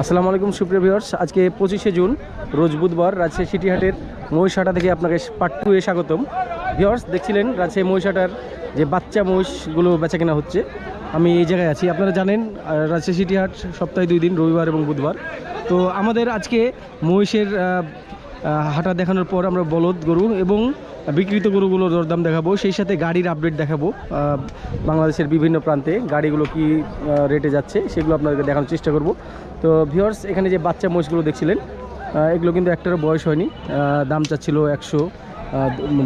আসসালামু আলাইকুম, সুপ্রিয় ভিউয়ার্স। আজকে পঁচিশে জুন, রোজ বুধবার, রাজশাহী সিটিহাটের মহিষাটা থেকে আপনাকে পার্ট টু এ স্বাগতম। ভিউয়ার্স, দেখছিলেন রাজশাহী মহিষাটার যে বাচ্চা মহিষগুলো বেচা কেনা হচ্ছে? আমি এই জায়গায় আছি। আপনারা জানেন রাজশাহী সিটিহাট সপ্তাহে দুই দিন, রবিবার এবং বুধবার। তো আমাদের আজকে মহিষের হাঁটা দেখানোর পর আমরা বলদ গরু এবং বিকৃত গরুগুলোর দরদাম দেখাবো। সেই সাথে গাড়ির আপডেট দেখাবো। বাংলাদেশের বিভিন্ন প্রান্তে গাড়িগুলো কি রেটে যাচ্ছে সেগুলো আপনাদেরকে দেখানোর চেষ্টা করব। তো ভিউয়ার্স এখানে যে বাচ্চা মহিষগুলো দেখছিলেন এগুলো কিন্তু একটারও বয়স হয়নি। দাম চাচ্ছিল একশো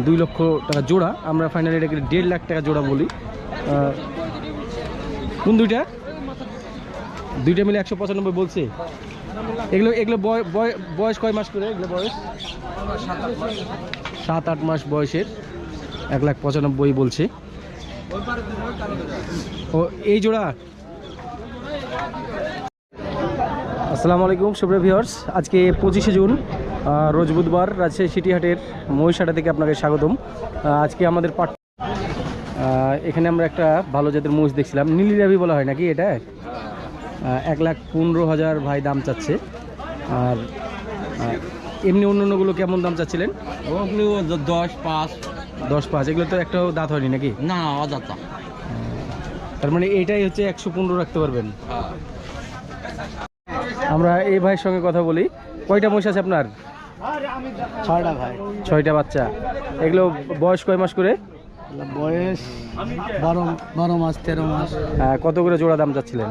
দুই লক্ষ টাকা জোড়া। আমরা ফাইনালি এটাকে দেড় লাখ টাকা জোড়া বলি। কোন দুইটা? দুইটা মিলে একশো পঁচানব্বই বলছে। এগুলো এগুলো বয়- বয়- বয়স কয় মাস করে এগুলো বয়স? সাত আট মাস বয়সের, এক লাখ পঁচানব্বই বলছে। ও, এই জোড়া। আসসালামু আলাইকুম, সুপ্রিয় ভিউয়ার্স আজকে পঁচিশে জুন রোজ বুধবার রাজশাহী সিটিহাটের মহিষাটা থেকে আপনাকে স্বাগতম। আজকে আমাদের পাট এখানে আমরা একটা ভালো জাতের মহিষ দেখছিলাম। নীলিরাবি বলা হয় নাকি এটা? এক লাখ পনেরো হাজার ভাই দাম চাচ্ছে। আর এমনি অন্য অন্যগুলো কেমন দাম চাচ্ছিলেন? ওগুলো দশ পাঁচ। দশ পাঁচ এগুলো তো একটাও দাঁত হয়নি নাকি? না অযথা। তার মানে এইটাই হচ্ছে একশো পনেরো রাখতে পারবেন। আমরা এই ভাইয়ের সঙ্গে কথা বলি। কয়টা মহিষ আছে আপনার? ছয়টা ভাই। ছয়টা বাচ্চা। এগুলো বয়স কয় মাস করে? বয়স বারো বারো মাস তেরো মাস। আহ, কত করে জোড়া দাম চাচ্ছিলেন?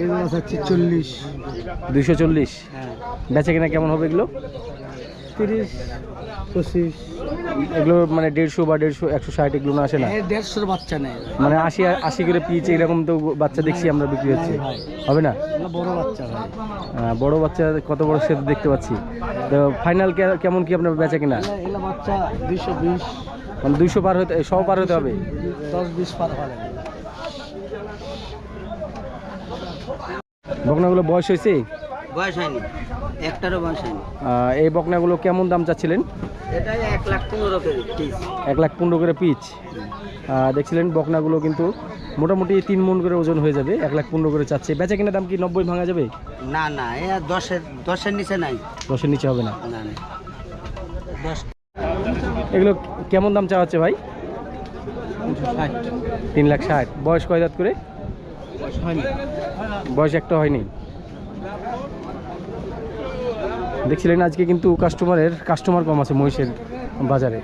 এগুলো চল্লিশ। দুইশো চল্লিশ? হ্যাঁ। বেচে কিনা কেমন হবে এগুলো? তিরিশ পঁচিশ। এগুলো মানে দেড়শো বা দেড়শো একশো ষাট এগুলো না আসে না? দেড়শোর বাচ্চা নেই। মানে আশি আশি করে পিচ এরকম তো বাচ্চা দেখছি আমরা বিক্রি হচ্ছে। হবে না? বড় বাচ্চা বড় বাচ্চা কত বড় সে দেখতে পাচ্ছি। তো ফাইনাল কেমন কি আপনার বেচা কিনা? বাচ্চা দুইশো বিশ। মানে দুইশো পার হতে সব পার হতে হবে? দশ বিশ পার হবে। বকনাগুলো বয়স হয়েছে? বয়স হয়নি। একটারও বয়স হয়নি। এই বকনাগুলো কেমন দাম চাচ্ছিলেন? এটাই এক লাখ পনেরো পিস এক লাখ পনেরো করে পিচ দেখছিলেন বকনাগুলো কিন্তু মোটামুটি তিন মন করে ওজন হয়ে যাবে এক লাখ পনেরো করে চাচ্ছে। বেচা কিনা দাম কি নব্বই ভাঙা যাবে? না না এ দশের দশের নিচে নাই। দশের নিচে হবে না। না না। দশ এগুলো কেমন দাম চাওয়া হচ্ছে ভাই? তিন লাখ ষাট। বয়স কয় দাঁত করে? বয়স একটা হয়নি। দেখছিলেন আজকে কিন্তু কাস্টমারের কাস্টমার কম আছে মহিষের বাজারে।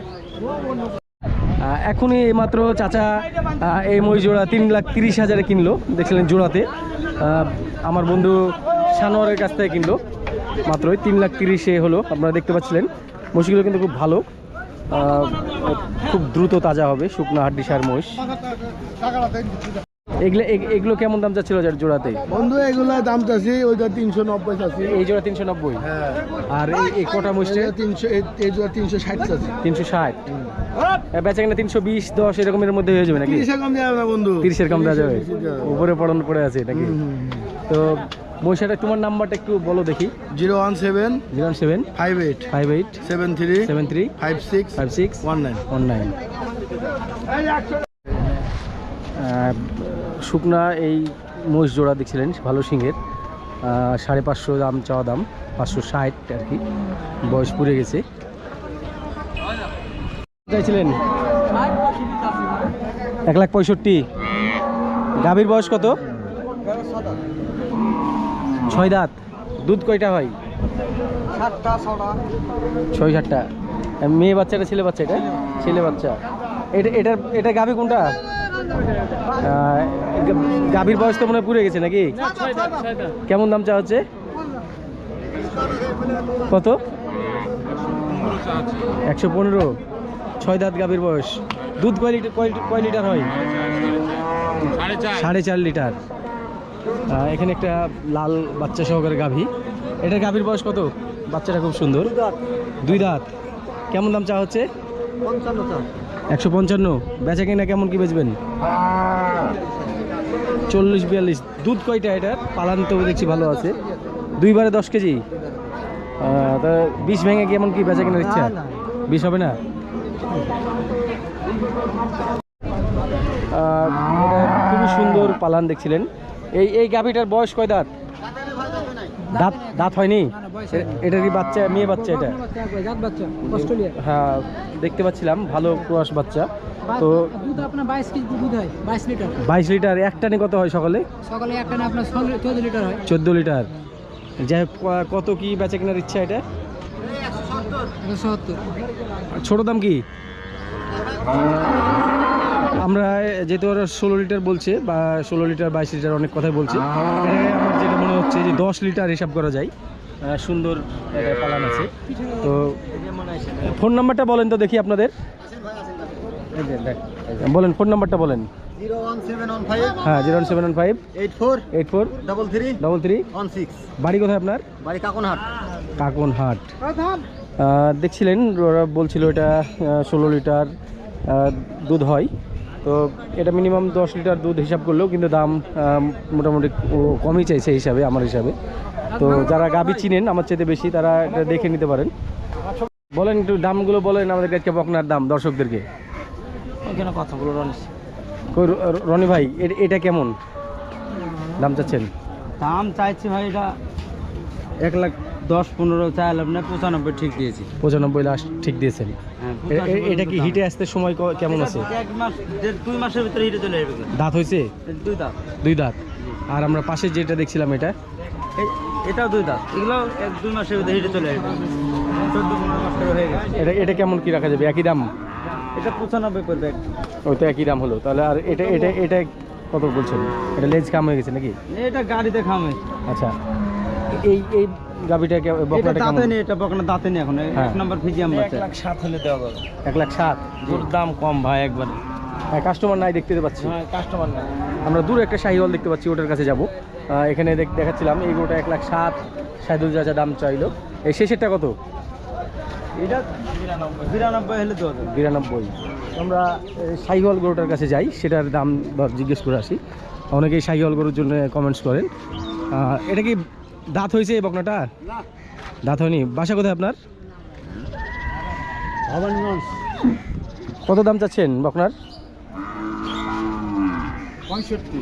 এখনই মাত্র চাচা এই মহিষ জোড়া তিন লাখ তিরিশ হাজারে কিনলো। দেখছিলেন জোড়াতে। আমার বন্ধু সানোয়ারের কাছ থেকে কিনলো। মাত্রই তিন লাখ তিরিশে হলো আপনারা দেখতে পাচ্ছিলেন। মহিষগুলো কিন্তু খুব ভালো। খুব দ্রুত তাজা হবে শুকনো হাড্ডি সার মহিষ। এগুলো এগুলো কেমন দাম চাচ্ছিল যার জোড়াতে? বন্ধু এগুলা দাম চাচ্ছি ওইটা তিনশো নব্বই চাচ্ছি। এই জোড়া তিনশো নব্বই? হ্যাঁ। আর এই কটা মহিষে তিনশো এই- জোড়া তিনশো ষাট চাচ্ছি। তিনশো ষাট। বেচা কিনা তিনশো বিশ দশ এরকমের মধ্যে হয়ে যাবে নাকি? তিরিশে কম যাবে বন্ধু। তিরিশের কম দেওয়া যাবে। উপরে পড়ানো পড়ে আছে নাকি? তো মহিষাটা তোমার নাম্বারটা একটু বলো দেখি। Zero one seven zero seven five eight five eight seven three seven three five six five six one nine one nine. শুকনা এই মহিষ জোড়া দেখছিলেন ভালো সিংহের। সাড়ে পাঁচশো দাম চাওয়া দাম পাঁচশো ষাট আর কি। বয়স পুড়ে গেছে। চাইছিলেন? এক লাখ পঁয়ষট্টি। গাভীর বয়স কত? ছয় দাঁত। দুধ কয়টা হয়? সাতটা ছটা। ছয় সাতটা। মেয়ে বাচ্চাটা ছেলে বাচ্চা এটা? ছেলে বাচ্চা। এটা এটার এটা গাভী কোনটা? গাভীর বয়স তো মনে হয় পুড়ে গেছে নাকি? কেমন দাম চা হচ্ছে? কত? একশো পনেরো। ছয় দাঁত গাভীর বয়স। দুধ কয় লিটার কয় লিটার হয়? সাড়ে চার লিটার। এখানে একটা লাল বাচ্চা সহকারে গাভী। এটা গাভীর বয়স কত? বাচ্চাটা খুব সুন্দর। দুই দাঁত। কেমন দাম চা হচ্ছে? একশো পঞ্চান্ন। বেচা কিনা কেমন কি বেচবেন? চল্লিশ বিয়াল্লিশ। দুধ কয়টা এটার? পালান তো দেখছি ভালো আছে। দুইবারে দশ কেজি? তা বিষ ভেঙে কেমন কি বেচা কিনার ইচ্ছা। বিষ হবে না? খুবই সুন্দর পালান দেখছিলেন। এই এই গাভীটার বয়স কয় দাঁত? দাঁত দাঁত হয়নি? এটা কি বাচ্চা মেয়ে বাচ্চা এটা? হ্যাঁ দেখতে পাচ্ছিলাম ভালো ক্রস বাচ্চা। তো বাইশ লিটার বাইশ লিটার এক কত হয় সকালে? চোদ্দ লিটার। যাই হোক, কত কি বেচা কেনার ইচ্ছা এটা? ছোট দাম কি? আমরা যেহেতু ওরা ষোলো লিটার বলছে বা ষোলো লিটার বাইশ লিটার অনেক কথাই বলছে। আমার যেটা মনে হচ্ছে যে দশ লিটার হিসাব করা যায়। সুন্দর পালান আছে। তো ফোন নাম্বারটা বলেন তো দেখি আপনাদের। বলেন ফোন নাম্বারটা বলেন zero one seven one five হ্যাঁ zero seven one five. Eight four. Eight four. Double three double three one six বাড়ি কোথায় আপনার? বাড়ি কাকনহাট। কাকনহাট। দেখছিলেন ওরা বলছিল এটা ষোলো লিটার দুধ হয়। তো এটা মিনিমাম দশ লিটার দুধ হিসাব করলেও কিন্তু দাম মোটামুটি কমই চাইছে হিসাবে আমার হিসাবে। তো যারা গাবি চিনেন আমার চাইতে বেশি তারা এটা দেখে নিতে পারেন। বলেন একটু দামগুলো বলেন আমাদের কাছে বকনার দাম দর্শকদেরকে। ওইখানে কথা বলো রনিস কই র- র- রনি ভাই এটা কেমন? দাম চাচ্ছেন? দাম চাইছি ভাই এটা এক লাখ দশ পনেরো চাইলাম না পঁচানব্বই ঠিক দিয়েছি। পঁচানব্বই লাস্ট ঠিক দিয়েছেন। হ্যাঁ, এটা কি হিটে আসতে সময় কেমন আছে? এক মাস দুই মাসের ভিতরে হিটে চলে যাবে দাঁত হয়েছে? দুই দাঁত। দুই দাঁত। আর আমরা পাশে যেটা দেখছিলাম এটা? এটাও দুই দাঁত। এগুলো এক দুই মাসের ভিতরে হিটে চলে যাবে চোদ্দ পনেরো মাস হয়ে গেছে। এটা এটা কেমন কি রাখা যাবে? একই দাম? এটা পঁচানব্বই করবে ওই তো একই দাম হলো। তাহলে আর এটা এটা এটা কত বলছেন? এটা লেজ কাম হয়ে গেছে নাকি? এটা গাড়িতে খামে আচ্ছা। এই এই গাবিটা কে- এটা বকনাটা দাঁতে নেই এটা বকনা দাঁতে নেই এখন। হ্যাঁ। এক নম্বর ফিজিয়াম বাচ্চা। সাত হলে দেওয়া যাবে। এক লাখ সাত? ওর দাম কম ভাই একবার। হ্যাঁ কাস্টমার নাই দেখতে পাচ্ছি। কাস্টমার না আমরা দূরে একটা শাহিওয়াল দেখতে পাচ্ছি ওটার কাছে যাব। এখানে দেখ- দেখাচ্ছিলাম এই গোটা এক লাখ সাত সাইদুল যা যা দাম চাইলো। এই শেষেরটা কত? এটা বিরানব্বই। হলে দেওয়া যাবে। বিরানব্বই। আমরা শাহিওয়াল গরুটার কাছে যাই সেটার দাম জিজ্ঞেস করে আসি। অনেকেই শাহিওয়াল গরুর জন্য কমেন্টস করেন। আহ, এটা কি দাঁত হয়েছে এই বকনাটা? দাঁত হয়নি। বাসা কোথায় আপনার? কত দাম চাচ্ছেন বকনার? পঁয়ষট্টি।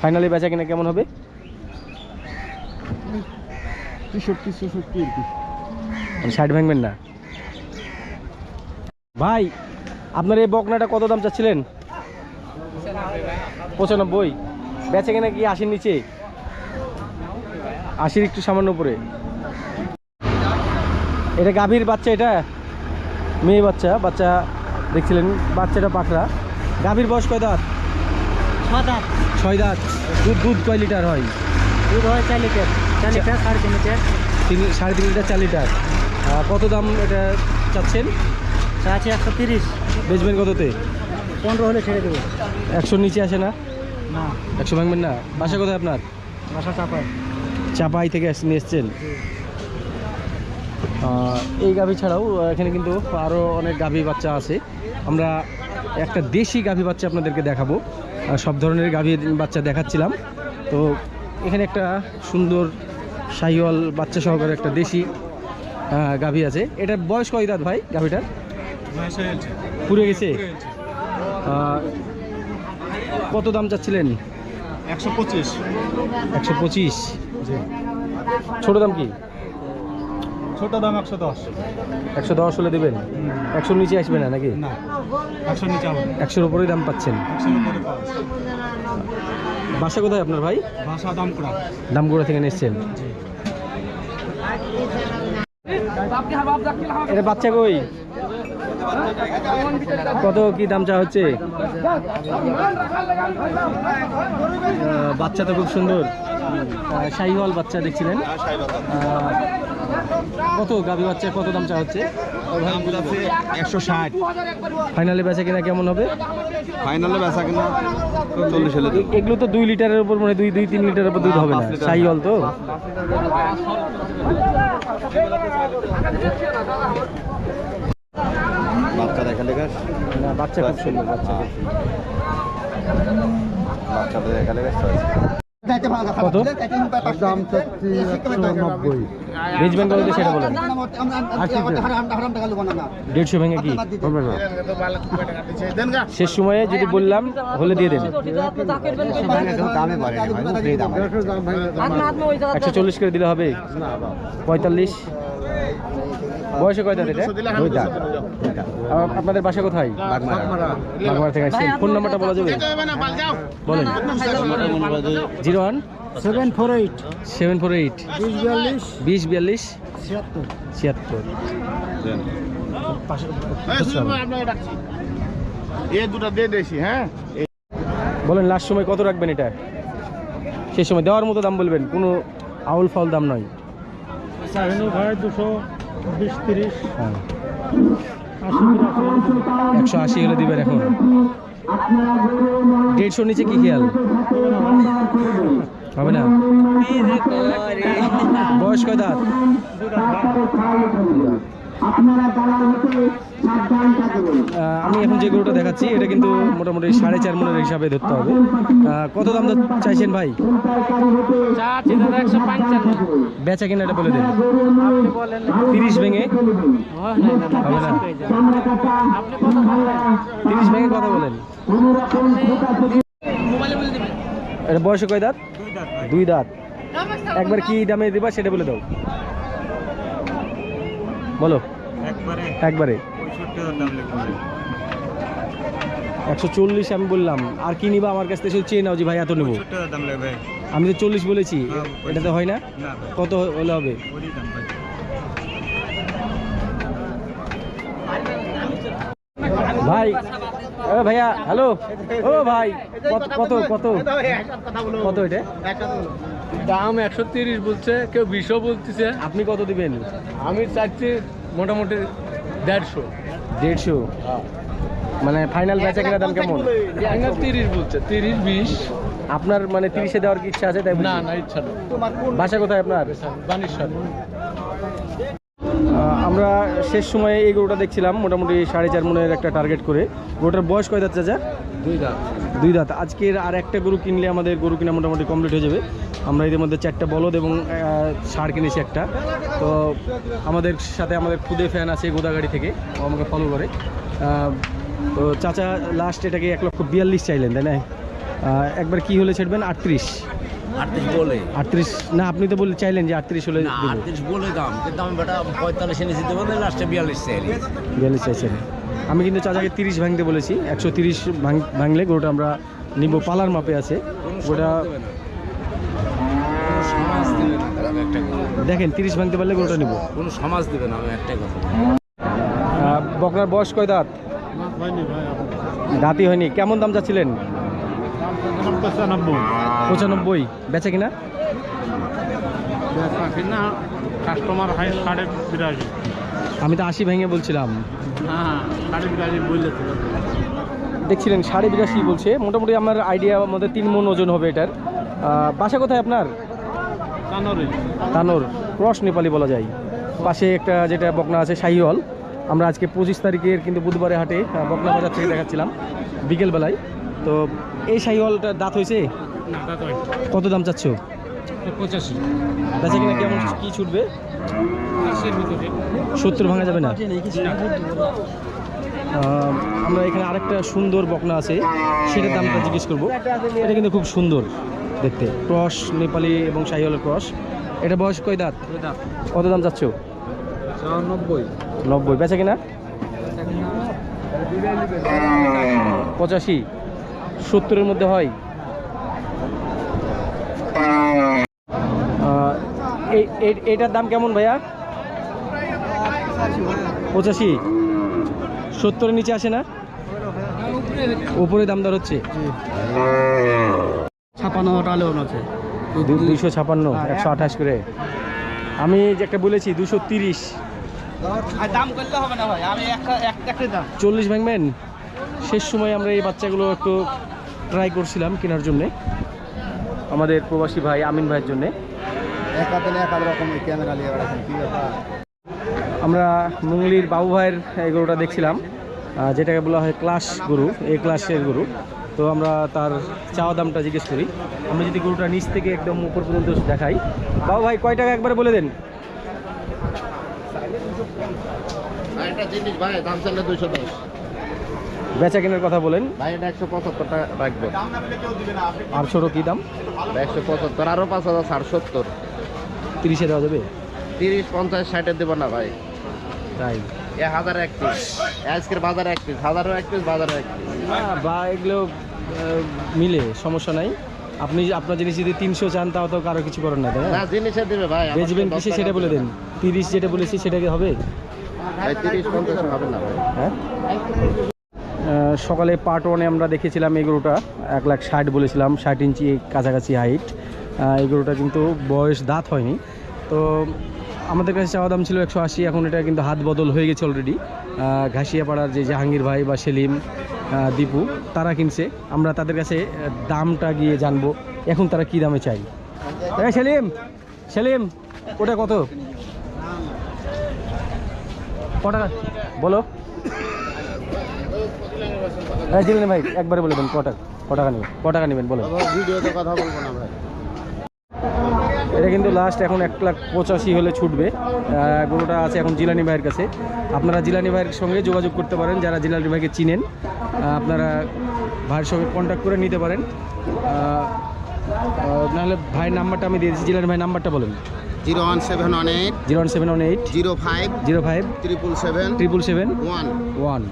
ফাইনালি বেচা কিনা কেমন হবে? তেষট্টি চৌষট্টি আর কি। মানে ষাট ভাঙবেন না। ভাই আপনার এই বকনাটা কত দাম চাচ্ছিলেন? পঁচানব্বই। বেচে কিনা কি আশির নিচে? আশির একটু সামান্য উপরে। এটা গাভীর বাচ্চা এটা মেয়ে বাচ্চা বাচ্চা দেখছিলেন বাচ্চাটা পাখরা গাভীর বয়স কয় দাঁত? সাত ছয় দাঁত। দুধ দুধ কয় লিটার হয়? দুধ হয় চার লিটার। চার লিটার সাড়ে তিন লিটার। তিন সাড়ে তিন লিটার চার লিটার। কত দাম এটা চাচ্ছেন? আছে একশো তিরিশ। বেচবেন কততে? পনেরো হলে ছেড়ে দেবো। একশোর নিচে আসে না? না। একশো ভাঙবেন না? বাসা কোথায় আপনার? বাসা চাপায় চাপাই থেকে নিয়ে এসছেন। এই গাভী ছাড়াও এখানে কিন্তু আরও অনেক গাভী বাচ্চা আছে। আমরা একটা দেশি গাভী বাচ্চা আপনাদেরকে দেখাবো। সব ধরনের গাভী বাচ্চা দেখাচ্ছিলাম। তো এখানে একটা সুন্দর শাহিওয়াল বাচ্চা সহকারে একটা দেশি গাভী আছে। এটার বয়স কয় দাঁত ভাই গাভীটার? পুড়ে গেছে? কত দাম চাচ্ছিলেন? একশো পঁচিশ। একশো পঁচিশ ছোট দাম কি? ছোট দাম একশো দশ। একশো দশ হলে দেবেন? একশোর নিচে আসবে না নাকি? না একশো নিচে একশোর উপরেই দাম পাচ্ছেন? একশোর বাসা কোথায় আপনার ভাই? ভাষা দাম করা দামগুড়া থেকে নিচ্ছেন? এটা বাচ্চা কই? কত কি দাম চা হচ্ছে? বাচ্চা তো খুব সুন্দর। শাহিওয়াল বাচ্চা দেখছিলেন। কত গাভী বাচ্চা কত দাম চা হচ্ছে? একশো ষাট ফাইনালে বেচা কিনা কেমন হবে? ফাইনালে বেচা কিনা চল্লিশ হলে এগুলো তো দুই লিটারের উপর মানে দুই দুই তিন লিটারের উপর দুধ হবে না। শাহিওয়াল তো? বাচ্চা দেখা লেখা বাচ্চা খুব সুন্দর বাচ্চা খুব সুন্দর। বাচ্চাদের দেখা দাম চাচ্ছি নব্বই। বেচবেন কত সেটা বলেন। দেড়শো ভেঙে কি? হবে না। শেষ সময়ে যদি বললাম হলে দিয়ে দেন। একশো চল্লিশ করে দিলে হবে? পঁয়তাল্লিশ? বয়সে কয় দাঁত। এটা দুই আপনাদের বাসা কোথায়? বাগমারা। থেকে আসছেন। ফোন নাম্বারটা বলা যাবে? বলেন। Zero one? Seven four eight. Seven four eight. বিশ বিয়াল্লিশ। বিশ বিয়াল্লিশ? ছিয়াত্তর। ছিয়াত্তর। এ দুটো দিয়ে দিয়েছি হ্যাঁ? বলেন লাস্ট সময় কত রাখবেন এটা? সেই সময় দেওয়ার মতো দাম বলবেন কোনো আউল ফাউল দাম নয়। দুশো বিশ তিরিশ। একশো আশি হলে দিবেন এখন। দেড়শোর নিচে কি খেয়াল? হবে না? বয়স কয় দাঁত? আহ, আমি এখন যে গরুটা দেখাচ্ছি, এটা কিন্তু মোটামুটি সাড়ে চার মনের হিসাবে ধরতে হবে। কত দাম চাইছেন ভাই? বেচা কিনা এটা বলে দেন। তিরিশ ভেঙে? হবে না? তিরিশ ভেঙে কথা বলেন। এটা বয়সে কয় দাঁত? দুই দাঁত। একবার কি দামে দিবা সেটা বলে দাও। বলো। একবারে। একশো চল্লিশ আমি বললাম। আর কি নিবা আমার কাছ থেকে শুধু চেয়ে নাও যে ভাই এত নেব। আমি তো চল্লিশ বলেছি। এটা তো হয় না? কত হলে হবে? ভাই। ও ভাইয়া হ্যালো? ও ভাই কত কত কত? কত এটা? দাম একশো তিরিশ বলছে কেউ বিশও বলতেছে। আপনি কত দিবেন? আমি চাচ্ছি মোটামুটি দেড়শো। দেড়শো? মানে ফাইনাল বেচা কেনার দাম কেমন? তিরিশ বলছে তিরিশ বিশ। আপনার মানে তিরিশে দেওয়ার কি ইচ্ছা আছে তাই না না ইচ্ছা নেই। বাসা কোথায় আপনার? বানিশ্বর আমরা শেষ সময়ে এই গরুটা দেখছিলাম মোটামুটি সাড়ে চার মনের একটা টার্গেট করে। গরুটার বয়স কয় দাঁত চাচা? দুই দাম দুই দাঁত। আজকের আর একটা গরু কিনলে আমাদের গরু কিনা মোটামুটি কমপ্লিট হয়ে যাবে। আমরা এদের মধ্যে চারটা বলদ এবং সার কিনেছি একটা। তো আমাদের সাথে আমাদের খুদে ফ্যান আছে গোদাগাড়ি থেকে ও আমাকে ফলো করে। তো চাচা লাস্ট এটাকে এক লক্ষ বিয়াল্লিশ চাইলেন তাই না? একবার কি হলে ছেড়বেন? আটত্রিশ। আটত্রিশ বলে। আটত্রিশ। না আপনি তো বলে চাইলেন যে আটত্রিশ হলে আটত্রিশ বলে দাম কিন্তু আমি বেটা পঁয়তাল্লিশ এনেছি দেবো লাস্টে বিয়াল্লিশ চাইলি। বিয়াল্লিশ চাইছেন আমি কিন্তু চাচাকে তিরিশ ভাঙতে বলেছি একশো তিরিশ ভাঙলে গরুটা আমরা নিব পালার মাপে আছে। গোটা কোনো সমাজ দেবে না তাহলে আমি একটা কথা দেখেন তিরিশ ভাঙতে পারলে গরুটা নিব। কোনো সমাজ দেবে না আমি একটাই কথা বকনার বয়স কয় দাঁত? দাঁতই হয়নি। কেমন দাম যাচ্ছিলেন পঁচানব্বই। বেচা কিনা? না কাস্টমার হাই সাড়ে বিরাশি। আমি তো আশি ভেঙে বলছিলাম। হ্যাঁ দেখছিলেন সাড়ে বিরাশি বলছে। মোটামুটি আমার আইডিয়া আমাদের তিন মন ওজন হবে এটার। বাসা কোথায় আপনার? তানোর। ক্রস নেপালি বলা যায়। পাশে একটা যেটা বকনা আছে শাহিওয়াল। আমরা আজকে পঁচিশ তারিখের কিন্তু বুধবারে হাটে বকনা বাজার থেকে দেখাচ্ছিলাম বিকেলবেলায়। তো এই শাহিওয়ালটার দাঁত হয়েছে? কত দাম চাচ্ছ? পঁচাশি। বেচা কিনা কেমন কি ছুটবে? সত্তর ভাঙা যাবে না। আমরা এখানে আরেকটা সুন্দর বকনা আছে সেটার দামটা জিজ্ঞেস করব। এটা কিন্তু খুব সুন্দর দেখতে। ক্রস নেপালি এবং শাহিওয়ালের ক্রস। এটা বয়স কয় দাঁত? কত দাম চাচ্ছ? নব্বই নব্বই। বেচা কিনা? পঁচাশি। সত্তরের মধ্যে হয়। এইটার দাম কেমন ভাইয়া? পঁচাশি। সত্তরের নিচে আসে না? উপরে দাম দর হচ্ছে। ছাপান্ন টালেও আছে। দু- ছাপান্ন একশো আঠাশ করে। আমি যে একটা বলেছি দুশো তিরিশ। দাম করলে হবে না ভাই আমি একটা একটা দাম। চল্লিশ ভাঙবেন? শেষ সময় আমরা এই বাচ্চাগুলো একটু ট্রাই করছিলাম কেনার জন্যে। আমাদের প্রবাসী ভাই আমিন ভাইয়ের জন্যে। এক হাতে এক হাত রকম ক্যামেরা নিয়ে কি ব্যাপার? আমরা মুঙ্গলির বাবু ভাইয়ের এই গরুটা দেখছিলাম যেটাকে বলা হয় ক্লাস গরু এ ক্লাসের গরু। তো আমরা তার চাওয়া দামটা জিজ্ঞেস করি। আমি যদি গরুটা নিচ থেকে একদম উপর পর্যন্ত দেখাই। বাবু ভাই কয় টাকা একবারে বলে দেন? বেচা কেনার কথা বলেন। ভাই এটা একশো পঁচাত্তর টাকা রাখবে। আর ছোটো কী দাম? একশো পঁচাত্তর আরও পাঁচ হাজার ষাট সত্তর। তিরিশে দেওয়া যাবে? তিরিশ পঞ্চাশ ষাটের দেবো না ভাই। তাই? এ হাজার এক পিস আজকের বাজারে এক পিস হাজারও এক পিস বাজারে এক পিস না বা এগুলো মিলে সমস্যা নাই। আপনি আপনার জিনিস যদি তিনশো চান তাও তো কারও কিছু করেন না তাই না? না জিনিসে দেবে ভাই বেচবেন কিসে সেটা বলে। দেন। তিরিশ যেটা বলেছি সেটা কি হবে? তিরিশ পঞ্চাশ হবে না হ্যাঁ? সকালে পার্ট ওয়ানে আমরা দেখেছিলাম এই গরুটা। এক লাখ ষাট বলেছিলাম ষাট ইঞ্চি কাছাকাছি হাইট এই গরুটা কিন্তু বয়স দাঁত হয়নি। তো আমাদের কাছে চাওয়া দাম ছিল একশো আশি, এখন এটা কিন্তু হাত বদল হয়ে গেছে অলরেডি ঘাসিয়াপাড়ার যে জাহাঙ্গীর ভাই বা সেলিম দীপু, তারা কিনছে। আমরা তাদের কাছে দামটা গিয়ে জানব। এখন তারা কি দামে চাই এই সেলিম! সেলিম! ওটা কত? ক টাকা? বলো। হ্যাঁ ভাই, একবারে বলে দেন, ক টাকা? ক টাকা নেবেন? ক টাকা নেবেন? বলো ভিডিওতে কথা বলব না, ভাই। এটা কিন্তু লাস্ট এখন এক লাখ পঁচাশি হলে ছুটবে। গরুটা আছে এখন জিলানি ভাইয়ের কাছে। আপনারা জিলানি ভাইয়ের সঙ্গে যোগাযোগ করতে পারেন, যারা জিলানি ভাইকে চিনেন। আপনারা ভাইয়ের সঙ্গে কন্ট্যাক্ট করে নিতে পারেন। নাহলে ভাইয়ের নাম্বারটা আমি দিয়ে দিচ্ছি। জিলানি ভাই নাম্বারটা বলেন। Zero one seven one eight zero one seven one eight zero five zero five triple seven triple seven one. One.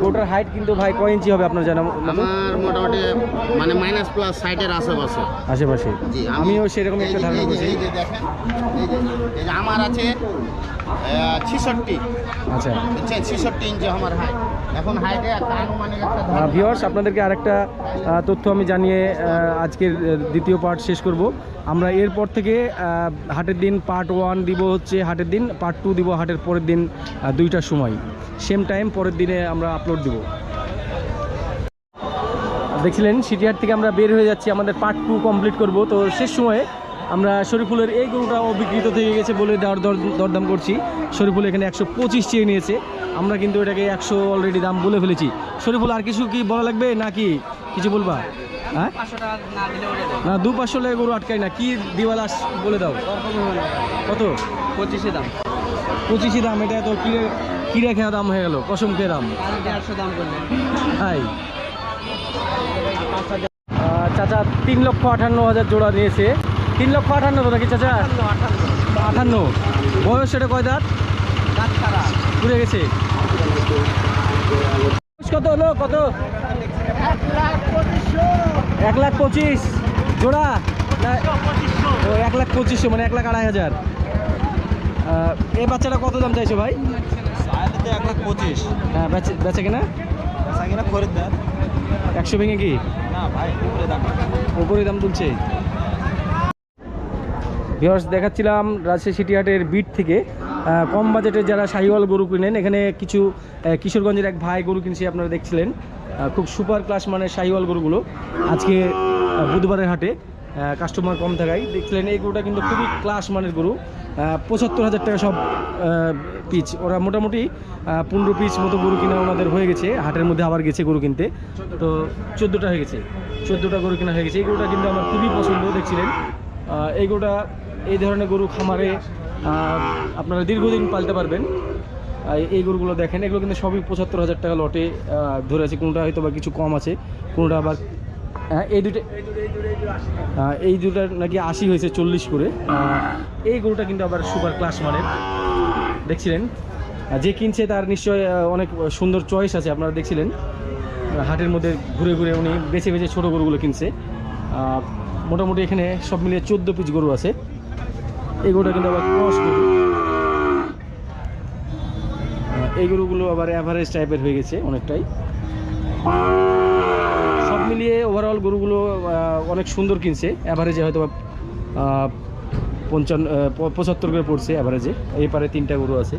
গরুটার হাইট কিন্তু ভাই কয় ইঞ্চি হবে আপনার জানা আমার মোটামুটি মানে মাইনাস প্লাস সাইডের আশেপাশে। আশেপাশে। আমিও সেরকম একটা ধারণা করছি। আমার আছে ছিষট্টি। আচ্ছা। বুঝছেন ছিষট্টি ইঞ্চি আমার হাইট এখন হাইটে একটা আনুমানিক একটা ধারণা। ভিওয়ার্স আপনাদেরকে আরেকটা তথ্য আমি জানিয়ে আজকের দ্বিতীয় পার্ট শেষ করব। আমরা এরপর থেকে হাটের দিন পার্ট ওয়ান দিব হচ্ছে হাটের দিন পার্ট টু দিব হাটের পরের দিন দুইটার সময়। সেম টাইম পরের দিনে আমরা আপলোড দিব। দেখছিলেন সিটিহাট থেকে আমরা বের হয়ে যাচ্ছি আমাদের পার্ট টু কমপ্লিট করব। তো শেষ সময়ে আমরা শরীফুলের এই গরুটা অবিকৃত থেকে গেছে বলে দর দর- দরদাম করছি। শরীফুল এখানে একশো পঁচিশ চেয়ে নিয়েছে। আমরা কিন্তু এটাকে একশো অলরেডি দাম বলে ফেলেছি। শরীফুল আর কিছু কি বলা লাগবে নাকি? কিছু বলবা? হ্যাঁ? না দু পাঁচশো লেগে গরু আটকাই না। কি দিওয়ালা বলে দাও। কত? পঁচিশে দাম। পঁচিশে দাম এটা তো কিরে কিরে খেয়া দাম হয়ে গেল? কসম খেয়ে দাম। দেড়শো আহ, চাচা তিন লক্ষ আটান্ন হাজার জোড়া নিয়েছে। তিন লক্ষ আঠান্ন তো নাকি চাচা? আটান্ন বয়স সেটা কয় দাঁত? ঘুরে গেছে। কত হলো? কত? এক লাখ পঁচিশ। জোড়া? ও এক লাখ পঁচিশশো মানে এক লাখ আড়াই হাজার। এই বাচ্চাটা কত দাম চাইছো ভাই? এক লাখ পঁচিশ হ্যাঁ বেচে বেচে কিনা? কিনা খরিদ্দার। একশো ভেঙে কি? না ভাই উপরে দাম। উপরে দাম তুলছে। ভিওর্স দেখাচ্ছিলাম রাজশাহী সিটিহাটের বিট থেকে। কম বাজেটের যারা শাহিওয়াল গরু কিনেন, এখানে কিছু কিশোরগঞ্জের এক ভাই গরু কিনছে, আপনারা দেখছিলেন। খুব সুপার ক্লাস মানের শাহিওয়াল গরুগুলো। আজকে বুধবারের হাটে কাস্টমার কম থাকায়। দেখছিলেন, এই গরুটা কিন্তু খুবই ক্লাস মানের গরু। পঁচাত্তর হাজার টাকা সব পিচ। ওরা মোটামুটি পনেরো পিস মতো গরু কিনা ওনাদের হয়ে গেছে। হাটের মধ্যে আবার গেছে গরু কিনতে। তো চোদ্দোটা হয়ে গেছে। চোদ্দোটা গরু কিনা হয়ে গেছে। এই গরুটা কিন্তু আমার খুবই পছন্দ, দেখছিলেন। এই গরুটা এই ধরনের গরু খামারে আপনারা দীর্ঘদিন পালতে পারবেন। এই গরুগুলো দেখেন, এগুলো কিন্তু সবই পঁচাত্তর হাজার টাকা লটে ধরে আছে কোনোটা হয়তো বা কিছু কম আছে, কোনোটা আবার হ্যাঁ এই দুটো এই দুটার নাকি আশি হয়েছে, চল্লিশ করে। এই গরুটা কিন্তু আবার সুপার ক্লাস মানের। দেখছিলেন? যে কিনছে তার নিশ্চয় অনেক সুন্দর চয়েস আছে, আপনারা দেখছিলেন। হাটের মধ্যে ঘুরে ঘুরে উনি বেছে বেছে ছোটো গরুগুলো কিনছে। মোটামুটি এখানে সব মিলিয়ে চোদ্দ পিস গরু আছে। এই গরুটা কিন্তু আবার ক্রস গরু। এই গরুগুলো আবার অ্যাভারেজ টাইপের হয়ে গেছে অনেকটাই। সব মিলিয়ে ওভারঅল গরুগুলো অনেক সুন্দর কিনছে। অ্যাভারেজে হয়তো পঞ্চান্ন পঁচাত্তর করে পড়ছে অ্যাভারেজে এই পারে তিনটা গরু আছে।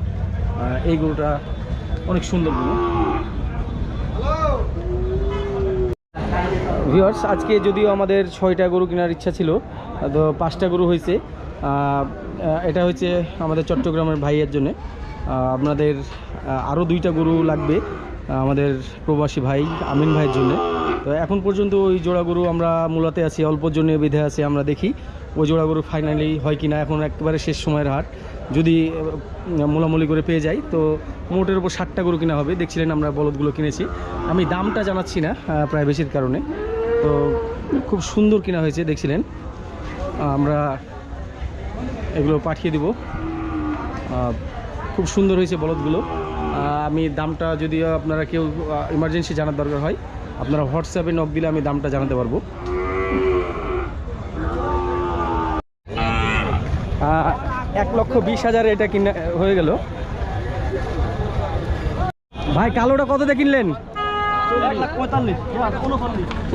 এই গরুটা অনেক সুন্দর গরু। ভিওয়ার্স আজকে যদিও আমাদের ছয়টা গরু কেনার ইচ্ছা ছিল, তো পাঁচটা গরু হয়েছে। এটা হচ্ছে আমাদের চট্টগ্রামের ভাইয়ের জন্য। আপনাদের আরও দুইটা গরু লাগবে আমাদের প্রবাসী ভাই আমিন ভাইয়ের জন্য। তো এখন পর্যন্ত ওই জোড়া গরু আমরা মূলাতে আছি অল্পর জন্য বেঁধে আছে আমরা দেখি। ওই জোড়া গরু ফাইনালি হয় কি না এখন একেবারে শেষ সময়ের হাট। যদি মোলামুলি করে পেয়ে যাই, তো মোটের উপর ষাটটা গরু কিনা হবে। দেখছিলেন আমরা বলদগুলো কিনেছি। আমি দামটা জানাচ্ছি না প্রাইভেসির কারণে। তো খুব সুন্দর কিনা হয়েছে, দেখছিলেন। আমরা এগুলো পাঠিয়ে দিব। খুব সুন্দর হয়েছে বলদগুলো। আমি দামটা যদি আপনারা কেউ ইমার্জেন্সি জানার দরকার হয় আপনারা হোয়াটসঅ্যাপে নক দিলে আমি দামটা জানাতে পারব। এক লক্ষ বিশ হাজার এটা কিনে হয়ে গেল। ভাই কালোটা কততে কিনলেন?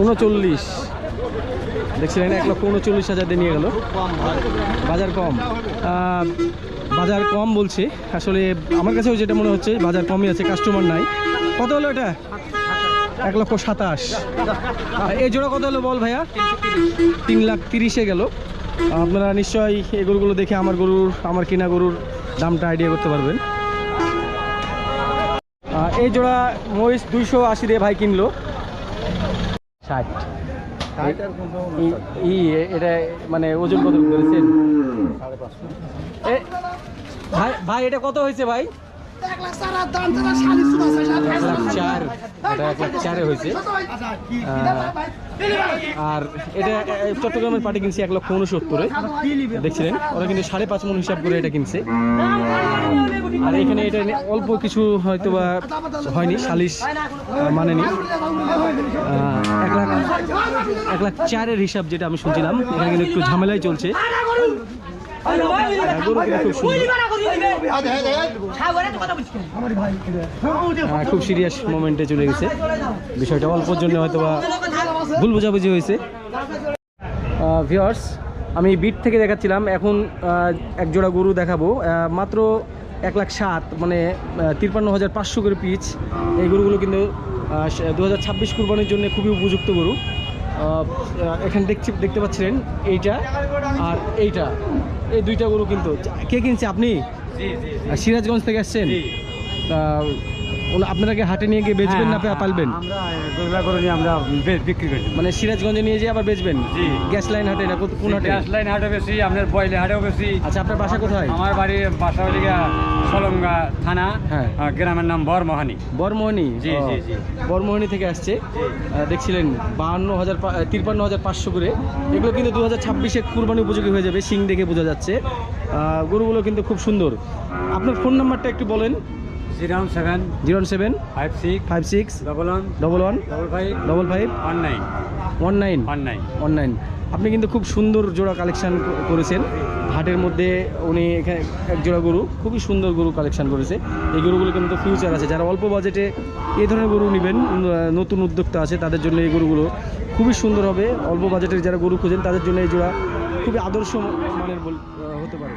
উনচল্লিশ। দেখছিলেন, এক লক্ষ উনচল্লিশ হাজার দিয়ে নিয়ে গেল। বাজার কম। বাজার কম বলছে। আসলে আমার কাছেও যেটা মনে হচ্ছে, বাজার কমই আছে কাস্টমার নাই। কত হলো এটা? এক লক্ষ সাতাশ। এই জোড়া কত হলো বল ভাইয়া? তিন লাখ তিরিশে গেল। আপনারা নিশ্চয়ই এই গরুগুলো দেখে আমার গরুর, আমার কেনা গরুর দামটা আইডিয়া করতে পারবেন। এই জোড়া মহিষ দুইশো আশি দিয়ে ভাই কিনলো। ষাট। ই- এটা মানে ওজন কত করেছেন ভাই ভাই এটা কত হয়েছে ভাই? এক লাখ চার এটা এক লাখ চারে হয়েছে আহ, আর এটা চট্টগ্রামের পার্টি কিনছে এক লক্ষ উনসত্তরে দেখছিলেন ওরা কিন্তু সাড়ে পাঁচ মন হিসাব করে এটা কিনছে আর এখানে এটা অল্প কিছু হয়তো বা হয়নি সালিশ মানেনি এক লাখ এক লাখ চারের হিসাব যেটা আমি শুনছিলাম এখানে কিন্তু একটু ঝামেলাই চলছে খুব সিরিয়াস মোমেন্টে চলে গেছে। বিষয়টা অল্পর জন্য হয়তো বা ভুল বোঝাবুঝি হয়েছে। ভিওর্স আমি বিট থেকে দেখাচ্ছিলাম। এখন এক জোড়া গরু দেখাবো। মাত্র এক লাখ সাত মানে তিপ্পান্ন হাজার পাঁচশো করে পিচ। এই গরুগুলো কিন্তু দু হাজার ছাব্বিশ কুরবানির জন্য খুবই উপযুক্ত গরু। এখানে দেখছি দেখতে পাচ্ছিলেন এইটা আর এইটা। এই দুইটা গরু কিন্তু। কে কিনছে আপনি? সিরাজগঞ্জ থেকে আসছেন? আপনারা কি হাটে নিয়ে গিয়ে বেচবেন না পালবেন? আমরা গরুলা করে নিয়ে আমরা বিক্রি করি মানে সিরাজগঞ্জে নিয়ে যেয়ে আবার বেচবেন? জি। গ্যাস লাইন হাটে না কোন- হাটে? গ্যাস লাইন হাটে বেশি আপনার বয়লে হাটেও বেশি আচ্ছা আপনার বাসা কোথায়? আমার বাড়ির বাসা গিয়া সলঙ্গা থানা হ্যাঁ। গ্রামের নাম বরমোহানি। বরমোহনী? জি, জি, জি। বরমোহনী থেকে আসছে। দেখছিলেন বাহান্ন হাজার তিপ্পান্ন হাজার পাঁচশো করে। এগুলো কিন্তু দু হাজার ছাব্বিশে কুরবানি উপযোগী হয়ে যাবে সিং দেখে বোঝা যাচ্ছে। গরুগুলো কিন্তু খুব সুন্দর। আপনার ফোন নাম্বারটা একটু বলেন। Zero seven zero seven five six five six double one double one double five double five one nine one nine one nine one nine আপনি কিন্তু খুব সুন্দর জোড়া কালেকশন করেছেন। হাটের মধ্যে উনি এখানে এক জোড়া গরু খুবই সুন্দর গরু কালেকশন করেছে। এই গরুগুলো কিন্তু ফিউচার আছে। যারা অল্প বাজেটে এই ধরনের গরু নেবেন নতুন উদ্যোক্তা আছে তাদের জন্য এই গরুগুলো খুবই সুন্দর হবে। অল্প বাজেটের যারা গরু খোঁজেন তাদের জন্য এই জোড়া খুবই আদর্শ মানের হতে পারে।